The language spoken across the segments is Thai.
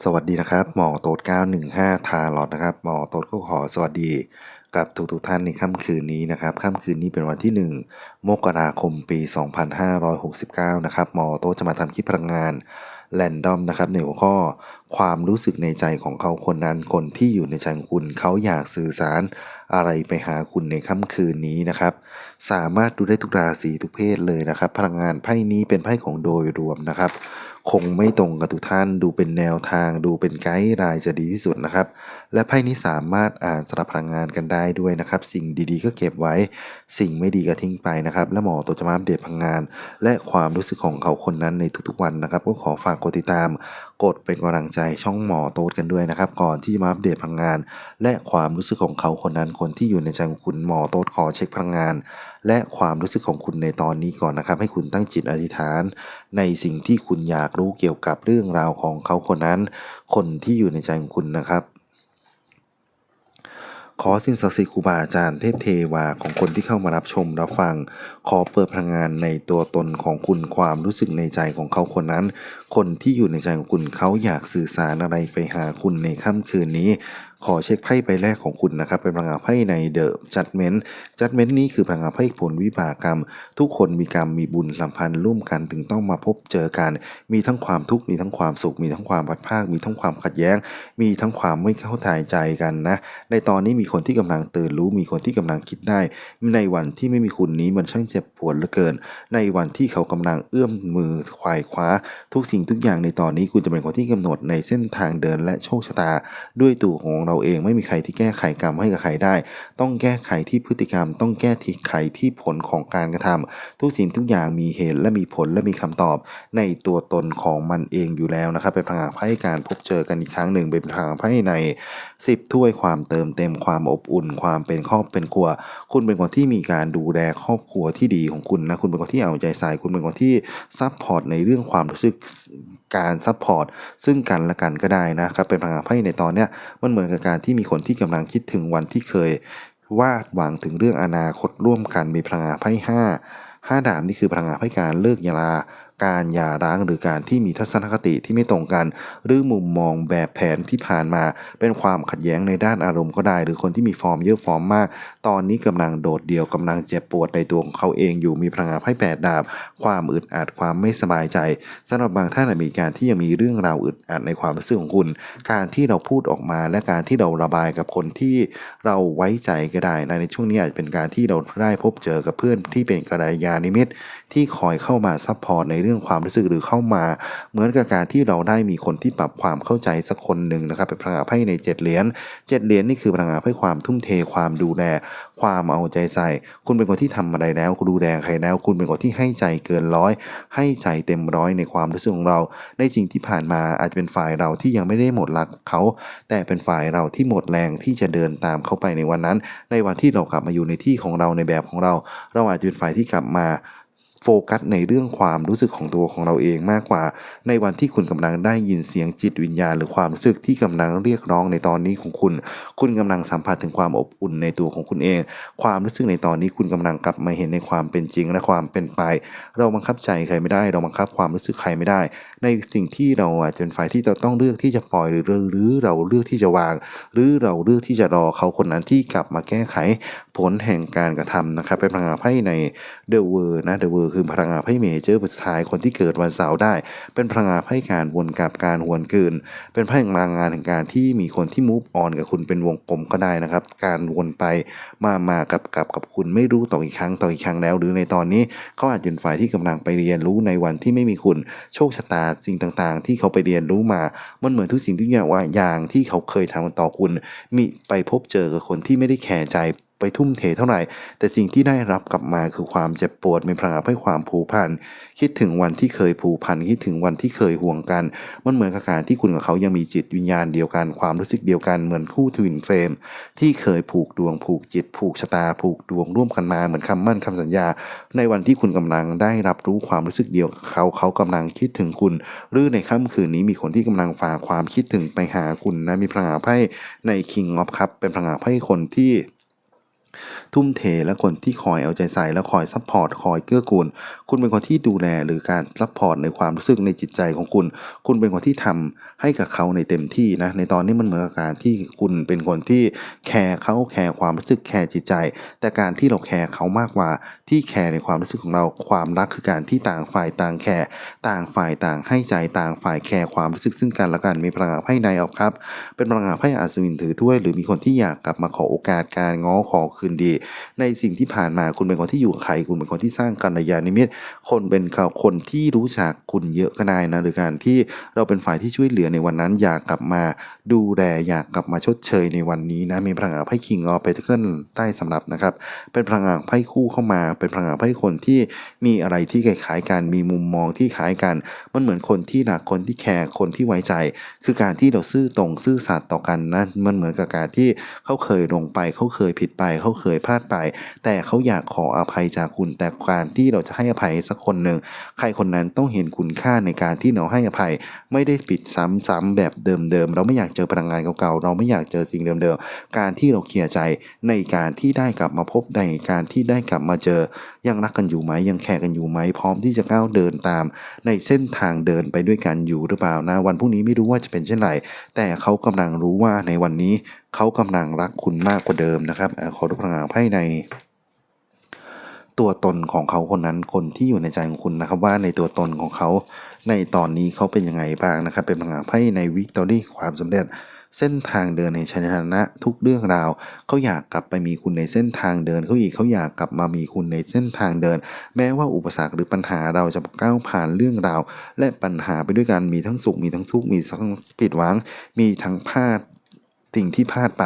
สวัสดีนะครับ หมอโต๊ด915 ทาร์ลอตนะครับ หมอโต๊ดก็ขอสวัสดีกับทุกทุกๆท่านในค่ำคืนนี้นะครับค่ำคืนนี้เป็นวันที่ 1 มกราคมปี 2569 นะครับหมอโต๊ดจะมาทำคลิปพลังงานแรนดอมนะครับในหัวข้อความรู้สึกในใจของเขาคนนั้นคนที่อยู่ในใจของคุณเขาอยากสื่อสารอะไรไปหาคุณในค่ำคืนนี้นะครับ สามารถดูได้ทุกราศีทุกเพศเลยนะครับ พลังงานไพ่นี้เป็นไพ่ของโดยรวมนะครับ คงไม่ตรงกับทุกท่านดูเป็นแนวทางดูเป็นไกด์ไลน์จะดีที่สุดนะครับ และไพ่นี้สามารถอ่านสลับพลังงานกันได้ด้วยนะครับ สิ่งดีๆก็เก็บไว้ สิ่งไม่ดีก็ทิ้งไปนะครับ และหมอตัวจะมาอัปเดตพลังงาน และความรู้สึกของเขาคนนั้นในทุกๆวันนะครับ ก็ขอฝากกดติดตาม กดเป็นกำลังใจช่องหมอโต๊ดกันด้วยนะครับ ก่อนที่จะมาอัปเดตพลังงาน และความรู้สึกของเขาคนนั้นคนที่อยู่ในใจของคุณหมอโต๊ดขอเช็คพลังงาน และความรู้สึกของคุณในตอนนี้ก่อนนะครับ ให้คุณตั้งจิตอธิษฐาน ในสิ่งที่คุณอยากรู้เกี่ยวกับเรื่องราวของเขาคนนั้น คนที่อยู่ในใจของคุณนะครับขอสิ่งศักดิ์สิทธิ์ครูบาอาจารย์เทพเทวาของคนที่เข้ามารับชมรับฟัง ขอเปิดพลังงานในตัวตนของคุณความรู้สึกในใจของเขาคนนั้น คนที่อยู่ในใจของคุณเขาอยากสื่อสารอะไรไปหาคุณในค่ำคืนนี้ ขอเช็คไพ่ใบแรกของคุณนะครับ เป็นพลังงานไพ่ในเดอะจัดเมนต์จัดเมนต์นี้คือพลังงานไพ่ผลวิบากกรรม ทุกคนมีกรรมมีบุญสัมพันธ์ร่วมกันถึงต้องมาพบเจอกัน มีทั้งความทุกข์มีทั้งความสุข มีทั้งความพัดภาค มีทั้งความขัดแย้ง มีทั้งความไม่เข้าใจใจกันนะ ในตอนนี้มีคนที่กำลังตื่นรู้ มีคนที่กำลังคิดได้ ในวันที่ไม่มีคุณนี้มันช่างเจ็บปวดเหลือเกิน ในวันที่เขากำลังเอื้อมมือควายคว้า ทุกสิ่งทุกอย่างในตอนนี้คุณจะเป็นคนที่กำหนดในเส้นทางเดินและโชคชะตาด้วยตัวของเราเองไม่มีใครที่แก้ไขกรรมให้กับใครได้ ต้องแก้ไขที่พฤติกรรม ต้องแก้ที่ไขที่ผลของการกระทำทุกสิ่งทุกอย่างมีเหตุและมีผลและมีคำตอบ ในตัวตนของมันเองอยู่แล้วนะครับเป็นพลังงานไพ่การพบเจอกันอีกครั้งหนึ่งเป็นพลังงานไพ่ใน 10 ถ้วยความเติมเต็มความอบอุ่น ความเป็นครอบเป็นครัว คุณเป็นคนที่มีการดูแลครอบครัวที่ดีของคุณนะคุณเป็นคนที่เอาใจใส่คุณเป็นคนที่ซัพพอร์ตในเรื่องความรู้สึกการซัพพอร์ตซึ่งกันและกันก็ได้นะครับเป็นพลังงานไพ่ในตอนเนี้ยมันเหมือนกับการที่มีคนที่กำลังคิดถึงวันที่เคยวาดหวังถึงเรื่องอนาคตร่วมกันมีพลังงานไพ่ห้าห้าดาบนี่คือพลังงานไพ่การเลิกยาลา การหย่าร้างหรือการที่มีทัศนคติที่ไม่ตรงกัน หรือมุมมองแบบแผนที่ผ่านมา เป็นความขัดแย้งในด้านอารมณ์ก็ได้ หรือคนที่มีฟอร์มเยอะฟอร์มมาก ตอนนี้กำลังโดดเดี่ยวกำลังเจ็บปวดในตัวของเขาเองอยู่มีพลังงานไพ่แปดดาบ ความอึดอัดความไม่สบายใจสำหรับบางท่านอาจมีการที่ยังมีเรื่องราวอึดอัดในความรู้สึกของคุณ การที่เราพูดออกมาและการที่เราระบายกับคนที่เราไว้ใจก็ได้นะในช่วงนี้อาจจะเป็นการที่เราได้พบเจอกับเพื่อนที่เป็นกัลยาณมิตร ที่คอยเข้ามาซัพพอร์ตในเรื่องความรู้สึกหรือเข้ามา เหมือนกับการที่เราได้มีคนที่ปรับความเข้าใจสักคนหนึ่งนะครับเป็นพลังงานไพ่ในเจ็ดเหรียญเจ็ดเหรียญนี่คือพลังงานไพ่ความทุ่มเทความดูแลความเอาใจใส่ คุณเป็นคนที่ทำอะไรแล้วคุณดูแลใครแล้ว คุณเป็นคนที่ให้ใจเกินร้อย ให้ใจเต็มร้อยในความรู้สึกของเรา ในสิ่งที่ผ่านมาอาจจะเป็นฝ่ายเราที่ยังไม่ได้หมดรักเขา แต่เป็นฝ่ายเราที่หมดแรงที่จะเดินตามเขาไปในวันนั้น ในวันที่เรากลับมาอยู่ในที่ของเราในแบบของเรา เราอาจจะเป็นฝ่ายที่กลับมา โฟกัสในเรื่องความรู้สึกของตัวของเราเองมากกว่า ในวันที่คุณกำลังได้ยินเสียงจิตวิญญาณ หรือความรู้สึกที่กำลังเรียกร้องในตอนนี้ของคุณ คุณกำลังสัมผัสถึงความอบอุ่นในตัวของคุณเอง ความรู้สึกในตอนนี้คุณกำลังกลับมาเห็นในความเป็นจริงและความเป็นไป เราบังคับใจใครไม่ได้ เราบังคับความรู้สึกใครไม่ได้ ในสิ่งที่เราอาจจะเป็นฝ่ายที่เราต้องเลือกที่จะปล่อยหรือหรือเราเลือกที่จะวาง หรือเราเลือกที่จะรอเขาคนนั้นที่กลับมาแก้ไขผลแห่งการกระทำนะครับเป็นพลังงานไพ่ในเดอะเวอร์นะเดอะเวอร์คือพลังงานไพ่เมเจอร์สุดท้ายคนที่เกิดวันเสาร์ได้ เป็นพลังงานไพ่การวนกลับการหวนคืน เป็นไพ่พลังงานแห่งการที่มีคนที่มูฟออนกับคุณเป็นวงกลมก็ได้นะครับ การวนไปมามากับกับกับคุณไม่รู้ต่ออีกครั้งต่ออีกครั้งแล้ว หรือในตอนนี้เขาอาจเป็นฝ่ายที่กำลังไปเรียนรู้ในวันที่ไม่มีคุณโชคชะตาสิ่งต่างๆ ที่เขาไปเรียนรู้มามันเหมือนทุกสิ่งทุกอย่างว่าอย่างที่เขาเคยทำต่อคุณ มีไปพบเจอกับคนที่ไม่ได้แคร์ใจ ไปทุ่มเทเท่าไหร่ แต่สิ่งที่ได้รับกลับมาคือความเจ็บปวดมีพลังให้ความผูกพันคิดถึงวันที่เคยผูกพันคิดถึงวันที่เคยห่วงกัน มันเหมือนกับการที่คุณกับเขายังมีจิตวิญญาณเดียวกัน ความรู้สึกเดียวกันเหมือนคู่ทวินเฟรม ที่เคยผูกดวงผูกจิต ผูกชะตาผูกดวงร่วมกันมาเหมือนคำมั่นคำสัญญา ในวันที่คุณกำลังได้รับรู้ความรู้สึกเดียวกับเขาเขากำลังคิดถึงคุณ หรือในค่ำคืนนี้มีคนที่กำลังฝากความคิดถึงไปหาคุณนะมีพลังไพ่ใน King of Cup เป็นพลังไพ่คนที่ ทุ่มเทและคนที่คอยเอาใจใส่และคอยซัพพอร์ตคอยเกื้อกูล คุณเป็นคนที่ดูแลหรือการซัพพอร์ตในความรู้สึกในจิตใจของคุณ คุณเป็นคนที่ทำให้กับเขาในเต็มที่นะในตอนนี้มันเหมือนกับการที่คุณเป็นคนที่แคร์เขาแคร์ความรู้สึกแคร์จิตใจ แต่การที่เราแคร์เขามากกว่าที่แคร์ในความรู้สึกของเราความรักคือการที่ต่างฝ่ายต่างแคร์ต่างฝ่ายต่างให้ใจต่างฝ่ายแคร์ความรู้สึกซึ่งกันและกันมีพลังงานไพ่ในออกครับ เป็นพลังงานไพ่อัศวินถือถ้วย หรือมีคนที่อยากกลับมาขอโอกาสการง้อขอคืนดี ในสิ่งที่ผ่านมาคุณเป็นคนที่อยู่กับใคร คุณเป็นคนที่สร้างกัลยาณมิตรคนเป็นคนที่รู้จักคุณเยอะก็ได้นะหรือการที่เราเป็นฝ่ายที่ช่วยเหลือในวันนั้นอยากกลับมาดูแลอยากกลับมาชดเชยในวันนี้นะมีพลังงานไพ่คิงออฟเปเทิลใต้สำรับนะครับ เป็นพลังงานไพ่คู่เข้ามา เป็นพลังงานไพ่คนที่มีอะไรที่คล้ายๆกันมีมุมมองที่คล้ายกัน มันเหมือนคนที่รักคนที่แคร์คนที่ไว้ใจ คือการที่เราซื่อตรงซื่อสัตย์ต่อกันนะมันเหมือนกับการที่เขาเคยลงไปเขาเคยผิดไปเขาเคยพลาดไป แต่เขาอยากขออภัยจากคุณ แต่การที่เราจะให้อภัยสักคนหนึ่งใครคนนั้นต้องเห็นคุณค่าในการที่เราให้อภัย ไม่ได้ปิดซ้ำๆแบบเดิมๆ เราไม่อยากเจอพลังงานเก่าๆ เราไม่อยากเจอสิ่งเดิมๆ การที่เราเคลียร์ใจในการที่ได้กลับมาพบในการที่ได้กลับมาเจอ ยังรักกันอยู่ไหมยังแคร์กันอยู่ไหมพร้อมที่จะก้าวเดินตาม ในเส้นทางเดินไปด้วยกันอยู่หรือเปล่านะวันพรุ่งนี้ไม่รู้ว่าจะเป็นเช่นไรแต่เขากำลังรู้ว่าในวันนี้เขากำลังรักคุณมากกว่าเดิมนะครับขอดูพลังงานไพ่ใน ตัวตนของเขาคนนั้นคนที่อยู่ในใจของคุณนะครับ ว่าในตัวตนของเขาในตอนนี้เขาเป็นยังไงบ้างนะครับ เป็นพลังงาไพ่ในวิกตอรี่ความสำเร็จ เส้นทางเดินในชัยชนะทุกเรื่องราวเขาอยากกลับไปมีคุณในเส้นทางเดินเขาอีกเขาอยากกลับมามีคุณในเส้นทางเดิน แม้ว่าอุปสรรคหรือปัญหาเราจะก้าวผ่านเรื่องราว และปัญหาไปด้วยกันมีทั้งสุขมีทั้งทุกข์มีทั้งผิดหวัง มีทั้งพลาด สิ่งที่พลาดไป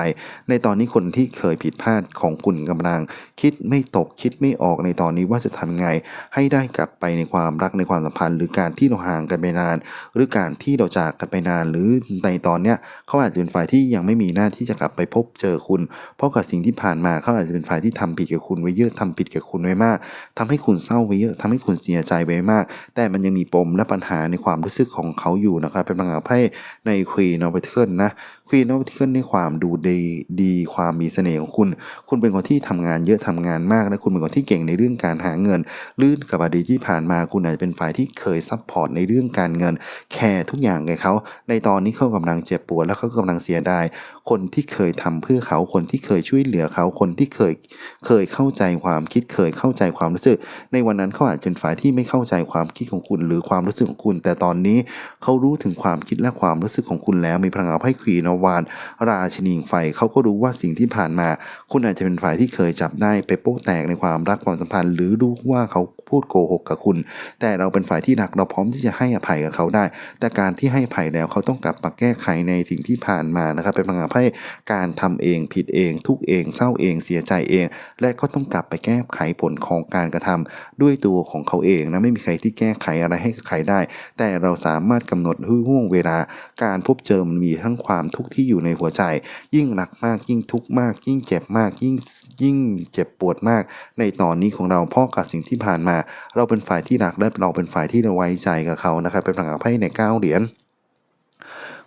ในตอนนี้คนที่เคยผิดพลาดของคุณกำลัง คิดไม่ตกคิดไม่ออกในตอนนี้ว่าจะทำไง ให้ได้กลับไปในความรักในความสัมพันธ์ หรือการที่เราห่างกันไปนาน หรือการที่เราจากกันไปนาน หรือในตอนเนี้ยเขาอาจจะเป็นฝ่ายที่ยังไม่มีหน้าที่จะกลับไปพบเจอคุณ เพราะกับสิ่งที่ผ่านมาเขาอาจจะเป็นฝ่ายที่ทำผิดกับคุณไว้เยอะทำผิดกับคุณไว้มากทำให้คุณเศร้าไว้เยอะทำให้คุณเสียใจไว้มาก แต่มันยังมีปมและปัญหาในความรู้สึกของเขาอยู่นะครับเป็นพลังงานไพ่ในควีนอ f เทิร์นนะ ควีนอ f เ e ทิในความดูดีดีความมีเสน่ห์ของคุณ คุณเป็นคนที่ทำงานเยอะทำงานมากและคุณเป็นคนที่เก่งในเรื่องการหาเงิน ลื่นกับอดีตที่ผ่านมาคุณอาจจะเป็นฝ่ายที่เคยซัพพอร์ตในเรื่องการเงิน แคร์ทุกอย่างไงเขาในตอนนี้เขากำลังเจ็บปวดและเขากำลังเสียดาย คนที่เคยทำเพื่อเขาคนที่เคยช่วยเหลือเขาคนที่เคยเคยเข้าใจความคิดเคยเข้าใจความรู้สึก ในวันนั้นเขาอาจเป็นฝ่ายที่ไม่เข้าใจความคิดของคุณ หรือความรู้สึกของคุณ แต่ตอนนี้เขารู้ถึงความคิดและความรู้สึกของคุณแล้ว มีพลังงานไพ่ควีนวาน ราชินีไฟเขาก็รู้ว่าสิ่งที่ผ่านมา คุณอาจจะเป็นฝ่ายที่เคยจับได้ไปโป๊ะแตกในความรักความสัมพันธ์ หรือรู้ว่าเขาพูดโกหกกับคุณ แต่เราเป็นฝ่ายที่รักเราพร้อมที่จะให้อภัยกับเขาได้ แต่การที่ให้อภัยแล้วเขาต้องกลับมาแก้ไขในสิ่งที่ผ่านมานะครับเป็นพลังงานไพ่การทำเองผิดเอง ทุกเองเศร้าเองเสียใจเอง และก็ต้องกลับไปแก้ไขผลของการกระทำด้วยตัวของเขาเองนะไม่มีใครที่แก้ไขอะไรให้กับใครได้ แต่เราสามารถกำหนดห่วงเวลา การพบเจอมันมีทั้งความทุกข์ที่อยู่ในหัวใจ ยิ่งรักมากยิ่งทุกข์มาก ยิ่งเจ็บมากยิ่งยิ่งเจ็บปวดมาก ในตอนนี้ของเราเพราะกับสิ่งที่ผ่านมา เราเป็นฝ่ายที่รักและเราเป็นฝ่ายที่เราไว้ใจกับเขานะครับเป็นพลังงานไพ่ในเก้าเหรียญ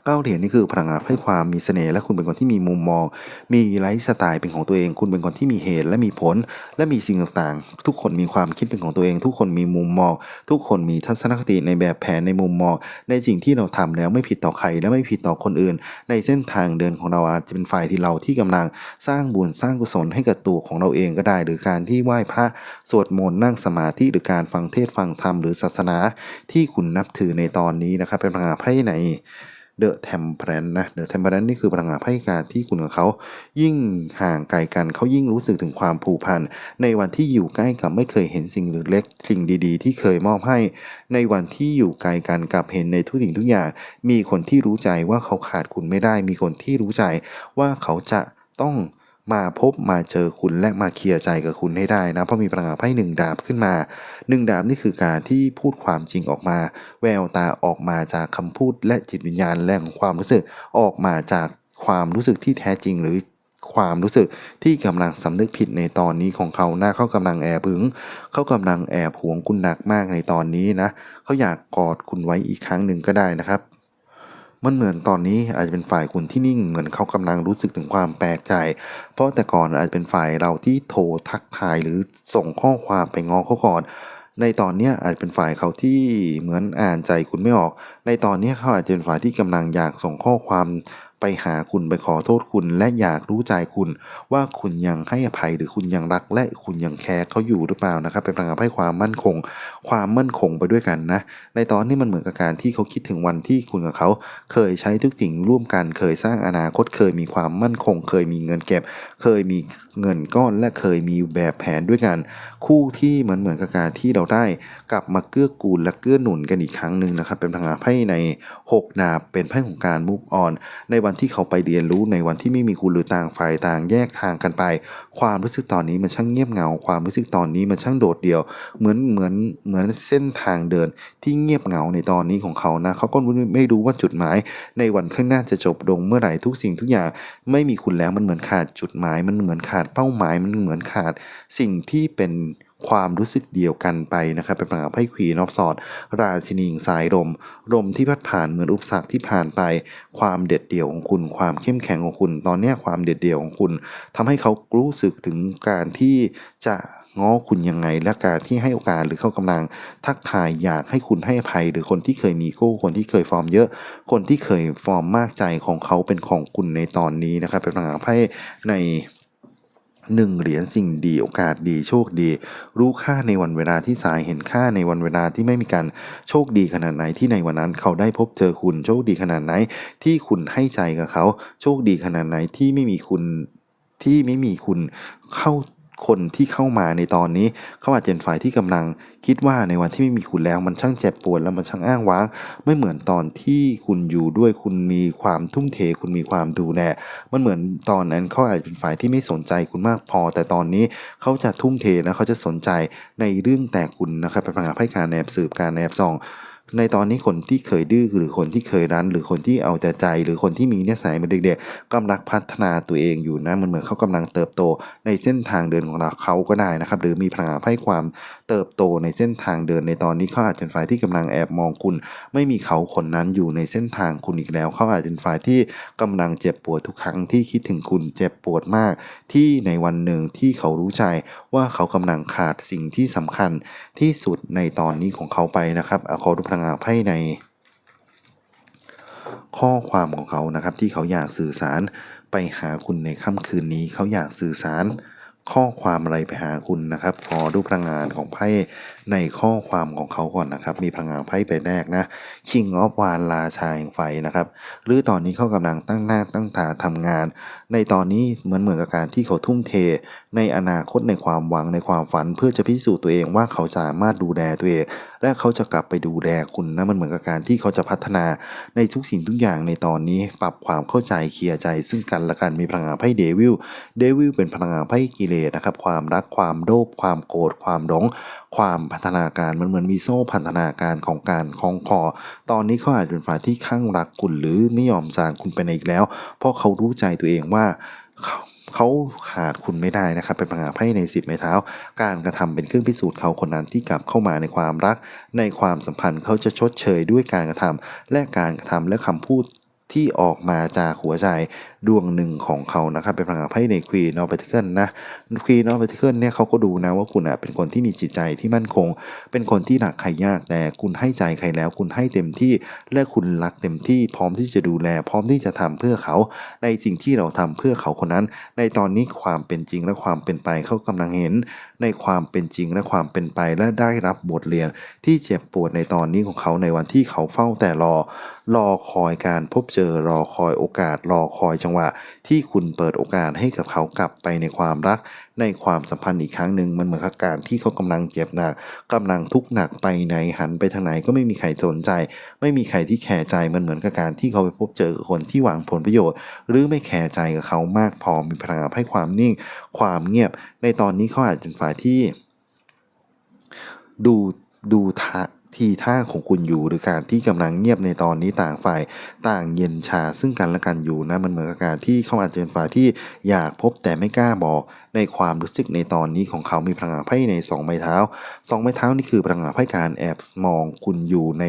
ก้าเหรียญนี่คือพลังงานให้ความมีเสน่ห์และคุณเป็นคนที่มีมุมมอง มีไลฟ์สไตล์เป็นของตัวเอง คุณเป็นคนที่มีเหตุและมีผล และมีสิ่งต่างๆ ทุกคนมีความคิดเป็นของตัวเอง ทุกคนมีมุมมอง ทุกคนมีทัศนคติในแบบแผนในมุมมอง ในสิ่งที่เราทำแล้วไม่ผิดต่อใครและไม่ผิดต่อคนอื่น ในเส้นทางเดินของเราอาจจะเป็นฝ่ายที่เราที่กำลังสร้างบุญสร้างกุศลให้กับตัวของเราเองก็ได้ หรือการที่ไหว้พระสวดมนต์นั่งสมาธิหรือการฟังเทศน์ฟังธรรมหรือศาสนาที่คุณนับถือในตอนนี้นะครับเป็นพลังงานไพ่ใน เดอะเทมเพลนนะเดอะเทมเพลนนี่คือพลังงานไพ่การที่คุณกับเขา ยิ่งห่างไกลกันเขายิ่งรู้สึกถึงความผูกพัน ในวันที่อยู่ใกล้กับไม่เคยเห็นสิ่งเล็กสิ่งดี ๆ ที่เคยมอบให้ ในวันที่อยู่ไกลกันกับเห็นในทุกสิ่งทุกอย่าง มีคนที่รู้ใจว่าเขาขาดคุณไม่ได้ มีคนที่รู้ใจว่าเขาจะต้อง มาพบมาเจอคุณและมาเคลียร์ใจกับคุณให้ได้นะ เพราะมีพลังงานไพ่หนึ่งดาบขึ้นมาหนึ่งดาบนี่คือการที่พูดความจริงออกมา แววตาออกมาจากคำพูดและจิตวิญญาณแรงของความรู้สึกออกมาจากความรู้สึกที่แท้จริงหรือความรู้สึกที่กำลังสำนึกผิดในตอนนี้ของเขาหน้าเขากำลังแอบหึง เขากำลังแอบหวงคุณหนักมากในตอนนี้นะ เขาอยากกอดคุณไว้อีกครั้งหนึ่งก็ได้นะครับ มันเหมือนตอนนี้อาจจะเป็นฝ่ายคุณที่นิ่งเหมือนเขากำลังรู้สึกถึงความแปลกใจ เพราะแต่ก่อนอาจจะเป็นฝ่ายเราที่โทรทักทายหรือส่งข้อความไปงอเขาก่อน ในตอนนี้อาจเป็นฝ่ายเขาที่เหมือนอ่านใจคุณไม่ออก ในตอนนี้เขาอาจจะเป็นฝ่ายที่กำลังอยากส่งข้อความ ไปหาคุณไปขอโทษคุณ และอยากรู้ใจคุณ ว่าคุณยังให้อภัยหรือคุณยังรัก และคุณยังแคร์เขาอยู่หรือเปล่านะครับเป็นพลังงานให้ความมั่นคง ความมั่นคงไปด้วยกันนะ ในตอนนี้มันเหมือนกับการที่เขาคิดถึงวันที่คุณกับเขา เคยใช้ทุกสิ่งร่วมกัน เคยสร้างอนาคต เคยมีความมั่นคง เคยมีเงินเก็บ เคยมีเงินก้อนและเคยมีแบบแผนด้วยกัน คู่ที่เหมือนเหมือนกับการที่เราได้ กลับมาเกื้อกูลและเกื้อหนุนกันอีกครั้งหนึ่งนะครับเป็นพลังงานไพ่ในหกดาบเป็นไพ่ของการ move on ในวันที่เขาไปเรียนรู้ในวันที่ไม่มีคุณหรือต่างฝ่ายต่างแยกทางกันไป ความรู้สึกตอนนี้มันช่างเงียบเหงา ความรู้สึกตอนนี้มันช่างโดดเดี่ยว เหมือนเหมือนเหมือนเส้นทางเดินที่เงียบเหงาในตอนนี้ของเขานะ เขาก็ไม่รู้ว่าจุดหมาย ในวันข้างหน้าจะจบลงเมื่อไหร่ทุกสิ่งทุกอย่างไม่มีคุณแล้วมันเหมือนขาดจุดหมาย มันเหมือนขาดเป้าหมาย มันเหมือนขาดสิ่งที่เป็น ความรู้สึกเดียวกันไปนะครับเป็นพลังงาไพ่ควีนอฟสอดราชินีสายลมลมที่พัดผ่านเหมือนอุปสรรคที่ผ่านไป ความเด็ดเดี่ยวของคุณ ความเข้มแข็งของคุณ ตอนนี้ความเด็ดเดี่ยวของคุณทำให้เขารู้สึกถึงการที่จะง้อคุณยังไง และการที่ให้โอกาสหรือเขากำลังทักทายอยากให้คุณให้อภัย หรือคนที่เคยมีคู่คนที่เคยฟอร์มเยอะ คนที่เคยฟอร์มมากใจของเขาเป็นของคุณในตอนนี้นะครับเป็นพลังงาไพ่ใน หนึ่งเหรียญสิ่งดีโอกาสดีโชคดี รู้ค่าในวันเวลาที่สายเห็นค่าในวันเวลาที่ไม่มีการโชคดีขนาดไหนที่ในวันนั้นเขาได้พบเจอคุณโชคดีขนาดไหน ที่คุณให้ใจกับเขา โชคดีขนาดไหนที่ไม่มีคุณที่ไม่มีคุณเข้า คนที่เข้ามาในตอนนี้ เขาอาจจะเป็นฝ่ายที่กำลังคิดว่าในวันที่ไม่มีคุณแล้วมันช่างเจ็บปวดแล้วมันช่างอ้างว้าง ไม่เหมือนตอนที่คุณอยู่ด้วยคุณมีความทุ่มเท คุณมีความดูแลมันเหมือนตอนนั้นเขาอาจจะเป็นฝ่ายที่ไม่สนใจคุณมากพอ แต่ตอนนี้เขาจะทุ่มเทและเขาจะสนใจในเรื่องแต่คุณนะครับเป็นพลังงานให้การแอบสืบการแอบส่อง ในตอนนี้คนที่เคยดื้อหรือคนที่เคยรั้น หรือคนที่เอาแต่ใจ หรือคนที่มีนิสัยเป็นเด็กๆกำลังพัฒนาตัวเองอยู่นะมันเหมือนเขากำลังเติบโตในเส้นทางเดินของเราเขาก็ได้นะครับ หรือมีพลังให้ความ เติบโตในเส้นทางเดินในตอนนี้เขาอาจจะเป็นฝ่ายที่กำลังแอบมองคุณ ไม่มีเขาคนนั้นอยู่ในเส้นทางคุณอีกแล้วเขาอาจจะเป็นฝ่ายที่กำลังเจ็บปวดทุกครั้งที่คิดถึงคุณเจ็บปวดมาก ที่ในวันหนึ่งที่เขารู้ใจว่าเขากำลังขาดสิ่งที่สำคัญที่สุดในตอนนี้ของเขาไปนะครับอะขอดูพลังงานไพ่ในข้อความของเขานะครับที่เขาอยากสื่อสารไปหาคุณในค่ำคืนนี้เขาอยากสื่อสาร ข้อความอะไรไปหาคุณนะครับ ขอดูพลังงานของไพ่ ในข้อความของเขาก่อนนะครับ มีพลังงานไพ่ใบแรกนะ King of w a n ราชาแห่งไฟนะครับ หรือตอนนี้เขากำลังตั้งหน้าตั้งตาทำงาน ในตอนนี้เหมือนเหมือนกับการที่เขาทุ่มเท ในอนาคตในความหวังในความฝัน เพื่อจะพิสูจน์ตัวเองว่าเขาสามารถดูแลตัวเอง และเขาจะกลับไปดูแลคุณนะมันเหมือนกับการที่เขาจะพัฒนาในทุกสิ่งทุกอย่างในตอนนี้ปรับความเข้าใจเคลียร์ใจ ซึ่งกันและกันมีพลังงานไพ่เดวิลเดวิลเป็นพลังงานไพ่กิเลสนะครับความรักความโลภความโกรธความหลง ความพัฒนาการมันเหมือนมีโซ่พัฒนาการของการคล้องคอ ตอนนี้เขาอาจเป็นฝ่ายที่ข้างรักคุณหรือไม่ยอมสางคุณไปในอีกแล้ว เพราะเขารู้ใจตัวเองว่าเขาขาดคุณไม่ได้นะครับ เป็นพลังงานไพ่ในสิบไม้เท้า การกระทำเป็นเครื่องพิสูจน์เขาคนนั้นที่กลับเข้ามาในความรัก ในความสัมพันธ์เขาจะชดเชยด้วยการกระทำและการกระทำและคำพูดที่ออกมาจากหัวใจ ดวงหนึ่งของเขานะครับเป็นพลังงานไพ่ในควีนอ f เ e เ t ิ c นะควีนอ f เ e เ t ิ c เนี่ยเขาก็ดูนะว่าคุณอะเป็นคนที่มีจิตใจที่มั่นคง เป็นคนที่รักใครยากแต่คุณให้ใจใครแล้ว คุณให้เต็มที่และคุณรักเต็มที่พร้อมที่จะดูแล พร้อมที่จะทำเพื่อเขา ในสิ่งที่เราทำเพื่อเขาคนนั้น ในตอนนี้ความเป็นจริงและความเป็นไปเขากำลังเห็น ในความเป็นจริงและความเป็นไปและได้รับบทเรียน ที่เจ็บปวดในตอนนี้ของเขาในวันที่เขาเฝ้าแต่รอ รอคอยการพบเจอรอคอยโอกาส รอคอยจังหวะที่คุณเปิดโอกาสให้กับเขากลับไปในความรัก ในความสัมพันธ์อีกครั้งหนึ่งมันเหมือนกับการที่เขากำลังเจ็บหนักกำลังทุกข์หนักไปไหนหันไปทางไหนก็ไม่มีใครสนใจ ไม่มีใครที่แคร์ใจมันเหมือนกับการที่เขาไปพบเจอคนที่หวังผลประโยชน์ หรือไม่แคร์ใจกับเขามากพอมีพลังงานให้ความนิ่ง ความเงียบ ในตอนนี้เขาอาจจะเป็นฝ่ายที่ ดูดูทะ ทีท่าของคุณอยู่หรือการที่กำลังเงียบในตอนนี้ต่างฝ่ายต่างเย็นชาซึ่งกันและกันอยู่นะมันเหมือนกับการที่เขาอาจจะเป็นฝ่ายที่อยากพบแต่ไม่กล้าบอกในความรู้สึกในตอนนี้ของเขามีพลังงานไพ่ในสองไม้เท้าสองไม้เท้านี่คือพลังงานไพ่การแอบมองคุณอยู่ใน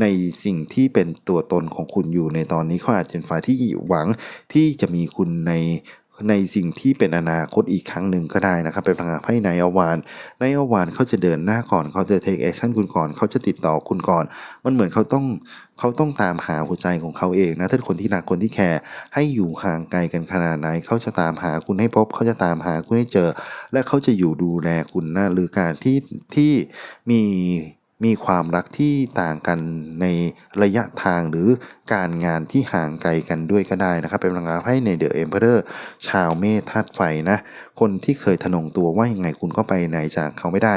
ในสิ่งที่เป็นตัวตนของคุณอยู่ในตอนนี้เขาอาจจะเป็นฝ่ายที่หวังที่จะมีคุณใน ในสิ่งที่เป็นอนาคตอีกครั้งหนึ่งก็ได้นะครับเป็นพลังงานไพ่ในอวานในอวานเขาจะเดินหน้าก่อนเขาจะ take action คุณก่อนเขาจะติดต่อคุณก่อน มันเหมือนเขาต้องเขาต้องตามหาหัวใจของเขาเองนะถ้าคนที่รักคนที่แคร์ให้อยู่ห่างไกลกันขนาดไหนเขาจะตามหาคุณให้พบเขาจะตามหาคุณให้เจอ และเขาจะอยู่ดูแลคุณนะหรือการที่ที่มี มีความรักที่ต่างกันในระยะทางหรือการงานที่ห่างไกลกันด้วยก็ได้นะครับ เป็นพลังงานให้ในเดอะเอ็มเพอเรอร์ชาวเมธาตุไฟนะ คนที่เคยทะนงตัวว่ายังไงคุณก็ไปไหนจากเขาไม่ได้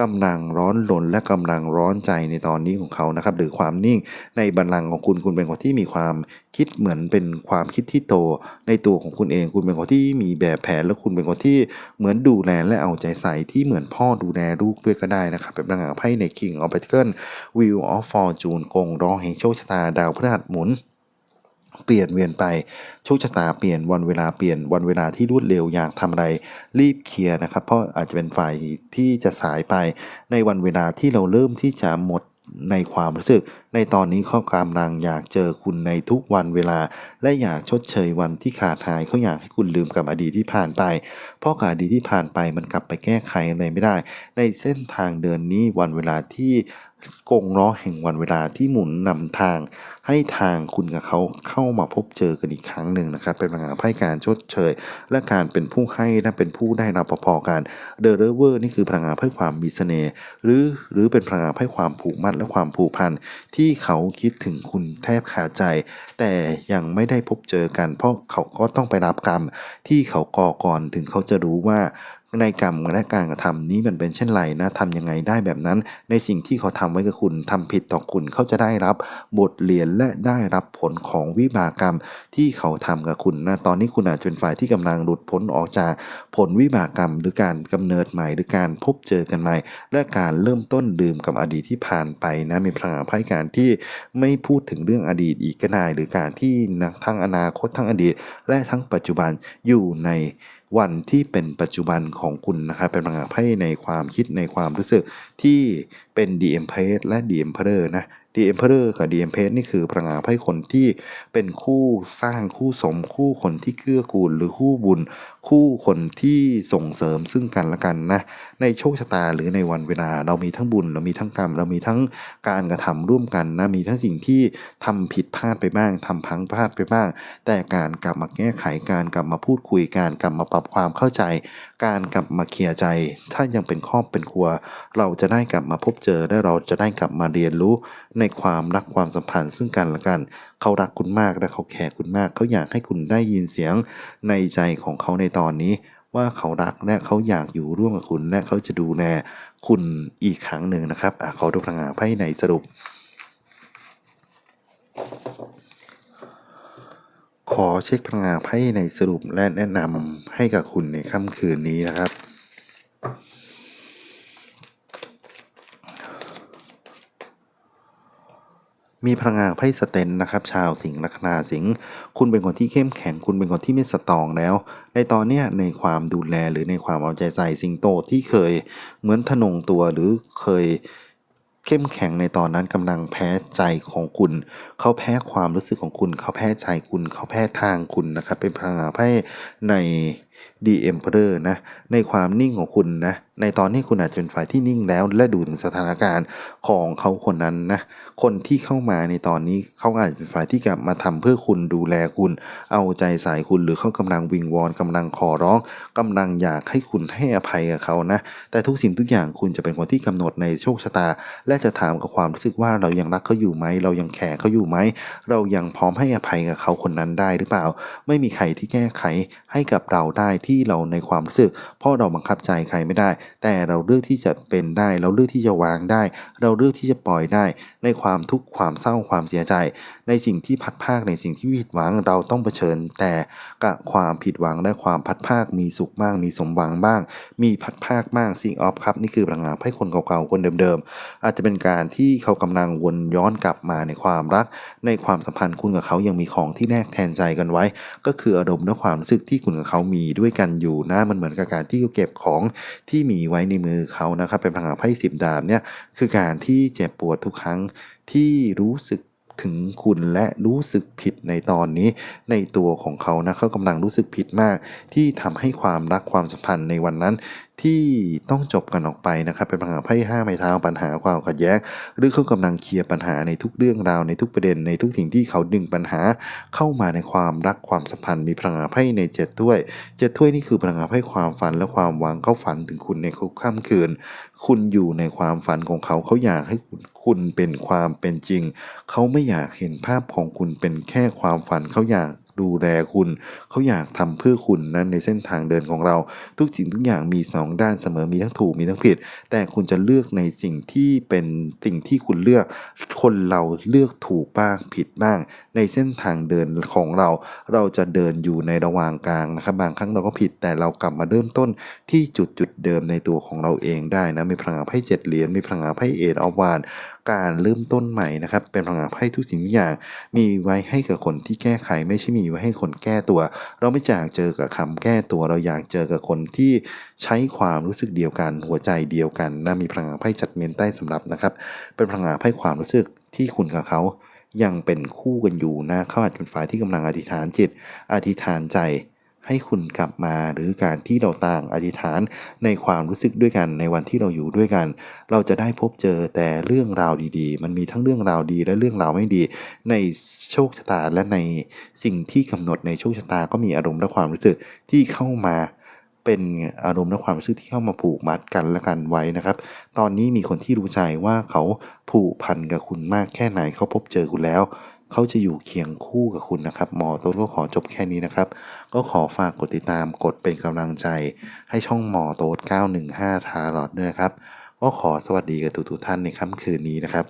กำลังร้อนรนและกำลังร้อนใจในตอนนี้ของเขานะครับ หรือความนิ่งในบัลลังก์ของคุณคุณเป็นคนที่มีความคิดเหมือนเป็นความคิดที่โต ในตัวของคุณเอง คุณเป็นคนที่มีแบบแผนและคุณเป็นคนที่เหมือนดูแลและเอาใจใส่ที่เหมือนพ่อดูแลลูกด้วยก็ได้นะครับเป็นพลังงาไพ่ใน King of p e n t a c l e Wheel of Fortune กงร้องแห่งโชคชะตาดาวพฤหัสหมุน เปลี่ยนเวียนไปโชคชะตาเปลี่ยนวันเวลาเปลี่ยนวันเวลาที่รวดเร็วอยากทำอะไรรีบเคลียร์นะครับ เพราะอาจจะเป็นฝ่ายที่จะสายไปในวันเวลาที่เราเริ่มที่จะหมดในความรู้สึก ในตอนนี้เขากำลังอยากเจอคุณในทุกวันเวลา และอยากชดเชยวันที่ขาดหายเขาอยากให้คุณลืมกับอดีตที่ผ่านไป เพราะกับอดีตที่ผ่านไปมันกลับไปแก้ไขอะไรไม่ได้ ในเส้นทางเดินนี้วันเวลาที่กงล้อแห่งวันเวลาที่หมุนนำทาง ให้ทางคุณกับเขาเข้ามาพบเจอกันอีกครั้งหนึ่งนะครับ เป็นพลังงานไพ่การชดเชย และการเป็นผู้ให้และเป็นผู้ได้รับพอๆกันเดอะเรเวอร์นี่คือพลังงานไพ่ความมีเสน่ห์หรือหรือเป็นพลังงานไพ่ความผูกมัดและความผูกพันที่เขาคิดถึงคุณแทบขาดใจ แต่ยังไม่ได้พบเจอกัน เพราะเขาก็ต้องไปรับกรรมที่เขาก่อก่อนถึงเขาจะรู้ว่า ในกรรมและการกระทำนี้มันเป็นเช่นไรนะทำยังไงได้แบบนั้น ในสิ่งที่เขาทำไว้กับคุณทำผิดต่อคุณเขาจะได้รับบทเรียนและได้รับผลของวิบากกรรมที่เขาทำกับคุณนะตอนนี้คุณอาจจะเป็นฝ่ายที่กำลังหลุดพ้นออกจากผลวิบากกรรม หรือการกำเนิดใหม่ หรือการพบเจอกันใหม่ และการเริ่มต้นดื่มกับอดีตที่ผ่านไปนะมีพลังงานไพ่การที่ไม่พูดถึงเรื่องอดีตอีกก็ได้หรือการที่นะทั้งอนาคตทั้งอดีต และทั้งปัจจุบันอยู่ใน วันที่เป็นปัจจุบันของคุณนะครับเป็นพลังงานไพ่ในความคิดในความรู้สึกที่เป็น d m p e r และ DM p a r e r นะ DM p a r e r กับ d m p e r นี่คือพลังงานไพ่คนที่เป็นคู่สร้างคู่สมคู่คนที่เกื้อกูลหรือคู่บุญคู่คนที่ส่งเสริมซึ่งกันและกันนะในโชคชะตาหรือในวันเวลาเรามีทั้งบุญ เรามีทั้งกรรม เรามีทั้งการกระทำร่วมกันนะมีทั้งสิ่งที่ทำผิดพลาดไปบ้างทำพังพลาดไปบ้าง แต่การกลับมาแก้ไขการกลับมาพูดคุยการกลับมาปรับความเข้าใจ การกลับมาเคลียร์ใจ ถ้ายังเป็นครอบเป็นครัว เราจะได้กลับมาพบเจอและเราจะได้กลับมาเรียนรู้ในความรักความสัมพันธ์ซึ่งกันและกัน เขารักคุณมากและเขาแคร์คุณมาก เขาอยากให้คุณได้ยินเสียงในใจของเขาในตอนนี้ ว่าเขารักและเขาอยากอยู่ร่วมกับคุณ และเขาจะดูแลคุณอีกครั้งหนึ่งนะครับอขอดูพลังงานไพ่ในสรุป ขอเช็คพลังงานไพ่ในสรุปและแนะนำให้กับคุณในค่ำคืนนี้นะครับ มีพลังงานไพ่สเตนนะครับชาวสิงห์ลัคนาสิงห์คุณเป็นคนที่เข้มแข็งคุณเป็นคนที่ไม่สตองแล้ว ในตอนเนี้ยในความดูแลหรือในความเอาใจใส่สิงโตที่เคยเหมือนทะนงตัวหรือเคยเข้มแข็งในตอนนั้นกำลังแพ้ใจของคุณ เขาแพ้ความรู้สึกของคุณ เขาแพ้ใจคุณ เขาแพ้ทางคุณนะครับ เป็นพลังงานไพ่ใน The Emperor นะในความนิ่งของคุณนะในตอนนี้คุณอาจจะเป็นฝ่ายที่นิ่งแล้ว และดูถึงสถานการณ์ของเขาคนนั้นนะคนที่เข้ามาในตอนนี้เขาอาจจะเป็นฝ่ายที่กลับมาทำเพื่อคุณดูแลคุณ เอาใจใส่คุณหรือเขากำลังวิงวอนกำลังขอร้องกำลังอยากให้คุณให้อภัยกับเขานะแต่ทุกสิ่งทุกอย่างคุณจะเป็นคนที่กำหนดในโชคชะตา และจะถามกับความรู้สึกว่าเรายังรักเขาอยู่ไหมเรายังแคร์เขาอยู่ไหมเรายังพร้อมให้อภัยกับเขาคนนั้นได้หรือเปล่า ไม่มีใครที่แก้ไขให้กับเราได้ที่ที่เราในความรู้สึก เพราะเราบังคับใจใครไม่ได้ แต่เราเลือกที่จะเป็นได้ เราเลือกที่จะวางได้ เราเลือกที่จะปล่อยได้ ในความทุกข์ความเศร้าความเสียใจ ในสิ่งที่พัดภาคในสิ่งที่ผิดหวังเราต้องเผชิญ แต่กับความผิดหวังและความพัดภาคมีสุขบ้างมีสมหวังบ้าง มีพัดภาคบ้างสิ่งออฟครับนี่คือพลังงานให้คนเก่าๆคนเดิมๆอาจจะเป็นการที่เขากำลังวนย้อนกลับมาในความรัก ในความสัมพันธ์คุณกับเขายังมีของที่แนกแทนใจกันไว้ ก็คืออารมณ์และความรู้สึกที่คุณกับเขามีด้วยกันอยู่นะมันเหมือนกับการที่เขาเก็บของที่มีไว้ในมือเขานะครับเป็นพลังงานไพ่สิบดาบเนี่ยคือการที่เจ็บปวดทุกครั้งที่รู้สึกถึงคุณและรู้สึกผิดในตอนนี้ ในตัวของเขานะเขากำลังรู้สึกผิดมาก ที่ทำให้ความรักความสัมพันธ์ในวันนั้นที่ต้องจบกันออกไปนะครับ เป็นปัญหาไพ่ห้าไม้เท้าปัญหาความขัดแย้งหรือเขากำลังเคลียร์ปัญหาในทุกเรื่องราวในทุกประเด็นในทุกสิ่งที่เขาดึงปัญหาเข้ามาในความรักความสัมพันธ์ มีพลังงานไพ่ในเจ็ดถ้วยเจ็ดถ้วยนี่คือพลังงานไพ่ความฝันและความหวังเขาฝันถึงคุณในคุกค่ำคืน คุณอยู่ในความฝันของเขาเขาอยากให้คุณคุณเป็นความเป็นจริง เขาไม่อยากเห็นภาพของคุณเป็นแค่ความฝันเขาอยาก ดูแลคุณ เขาอยากทำเพื่อคุณนั้นในเส้นทางเดินของเรา ทุกสิ่งทุกอย่างมีสองด้านเสมอมีทั้งถูกมีทั้งผิด แต่คุณจะเลือกในสิ่งที่เป็นสิ่งที่คุณเลือก คนเราเลือกถูกบ้างผิดบ้าง ในเส้นทางเดินของเรา เราจะเดินอยู่ในระหว่างกลางนะครับบางครั้งเราก็ผิดแต่เรากลับมาเริ่มต้นที่จุดจุดเดิมในตัวของเราเองได้นะมีพลังงานไพ่เจ็ดเหรียญมีพลังงานไพ่เอดออฟวาน การเริ่มต้นใหม่นะครับ เป็นพลังงานไพ่ทุกสิ่งทุกอย่าง มีไว้ให้กับคนที่แก้ไข ไม่ใช่มีไว้ให้คนแก้ตัว เราไม่อยากเจอกับคำแก้ตัว เราอยากเจอกับคนที่ใช้ความรู้สึกเดียวกัน หัวใจเดียวกันนะมีพลังงานไพ่จัดเมนใต้สำรับนะครับ เป็นพลังงานไพ่ความรู้สึกที่คุณกับเขายังเป็นคู่กันอยู่นะเขาอาจจะเป็นฝ่ายที่กำลังอธิษฐานจิต อธิษฐานใจ ให้คุณกลับมาหรือการที่เราต่างอธิษฐานในความรู้สึกด้วยกันในวันที่เราอยู่ด้วยกัน เราจะได้พบเจอแต่เรื่องราวดีๆ มันมีทั้งเรื่องราวดีและเรื่องราวไม่ดี ในโชคชะตาและในสิ่งที่กำหนดในโชคชะตาก็มีอารมณ์และความรู้สึกที่เข้ามาเป็นอารมณ์และความรู้สึกที่เข้ามาผูกมัดกันและกันไว้นะครับ ตอนนี้มีคนที่รู้ใจว่าเขาผูกพันกับคุณมากแค่ไหนเขาพบเจอคุณแล้ว เขาจะอยู่เคียงคู่กับคุณนะครับ หมอต้นก็ขอจบแค่นี้นะครับ ก็ขอฝากกดติดตามกดเป็นกำลังใจ ให้ช่องหมอโต๊ด915ทารอดด้วยนะครับ ก็ขอสวัสดีกับทุกทุกท่านในค่ำคืนนี้นะครับ